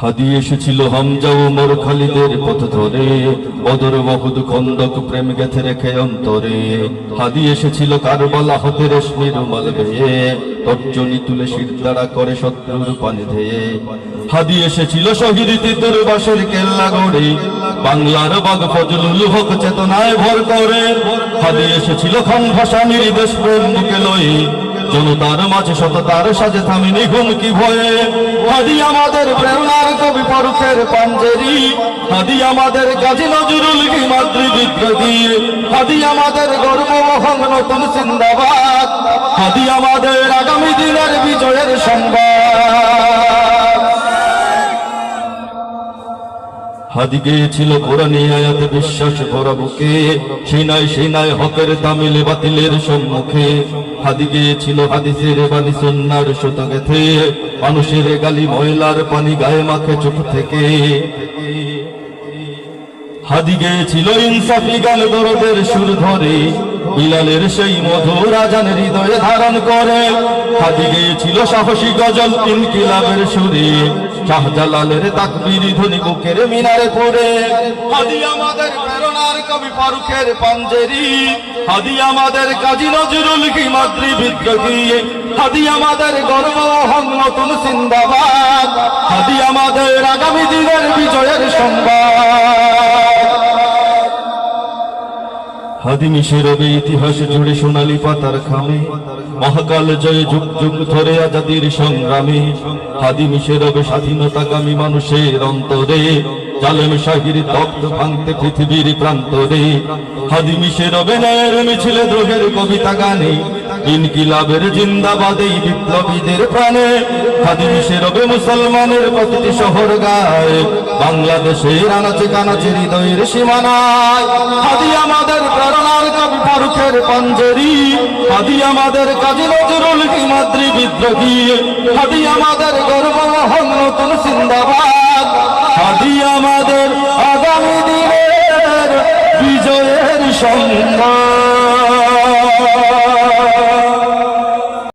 হাদি এসেছিল হামজা ওমর খালিদের পথ ধরে। বদর বহুদ খন্দক প্রেম গেথে রেখে অন্তরে। হাদি এসেছিল কারবালা হতে রেশমি রুমাল বেয়ে। তর্জনী তুলে শিরদাঁড়া করে শত্রুর পানি ধেয়ে। হাদি এসেছিল শহীদ তিতুর বাসের কেল্লা গড়ে। বাংলার বাগ ফজলুল হক চেতনায় ভর করে। হাদি এসেছিল খান ভাষা নির্দেশ প্রেম বুকে লয়ে। জনতার মাঝে সততার সাজে থামিনি হুমকি ভয়ে। হাদি আমাদের প্রেরণার কবি পরুখের পাঞ্জেরি। হাদি আমাদের গাজী নজরুল কি মাতৃ বিদ্রোহী। হাদি আমাদের গর্ব মহং নতুন সিন্দাবাদ হাদি আমাদের আগামী হাদি গিয়েছিল কোরআন আয়াতে বিশ্বাস ভরা বুকে। সেনায় সেনায় হকের তামিল বাতিলের সম্মুখে। হাদি গিয়েছিল হাদিসের বাণী সন্ন্যার সুতা গেথে মানুষের গালি ময়লার পানি গায়ে মাখে চোখ থেকে। হাদি গিয়েছিল ইনসাফি গাল দরদের সুর ধরে। বিলালের সেই মধুর আজান হৃদয়ে ধারণ করে। হাদি গিয়েছিল সাহসী গজল ইনকিলাবের সুরে। শাহজালালের তাকবীর ধ্বনি বুকের মিনারে পড়ে। হাদি আমাদের প্রেরণার কবি ফারুকের পাঞ্জেরি। হাদি আমাদের কাজী নজরুল কি মাতৃ বিদ্রোহী। হাদি আমাদের গর্ব হং নতুন সিন্দাবাদ। হাদি আমাদের আগামী দিনের বিজয়ের সংবাদ। হাদি মিশের রবে ইতিহাস জুড়ে সোনালি পাতার খামে। মহাকাল জয় যুগ যুগ ধরে আজাদির সংগ্রামে। হাদি মিশের রবে স্বাধীনতাকামী মানুষের অন্তরে। জালেম শাহির তপ্ত ভাঙতে পৃথিবীর প্রান্তরে। হাদি রবে নয়ের মিছিলে দ্রোহের কবিতা গানে। ইনকিলাবের জিন্দাবাদে বিপ্লবীদের প্রাণে হাদি মিশের রবে মুসলমানের প্রতিটি শহর গায়, বাংলাদেশের আনাচে কানাচে হৃদয়ের সীমানায়। হাদি আমাদের প্রেরণার কবি পাঞ্জেরি, হাদি আমাদের কাজী নজরুল মাতৃ বিদ্রোহী, হাদি আমাদের গর্ব মহন নতুন সিন্দাবাদ হাদি আমাদের আগামী দিনের বিজয়ের সংবাদ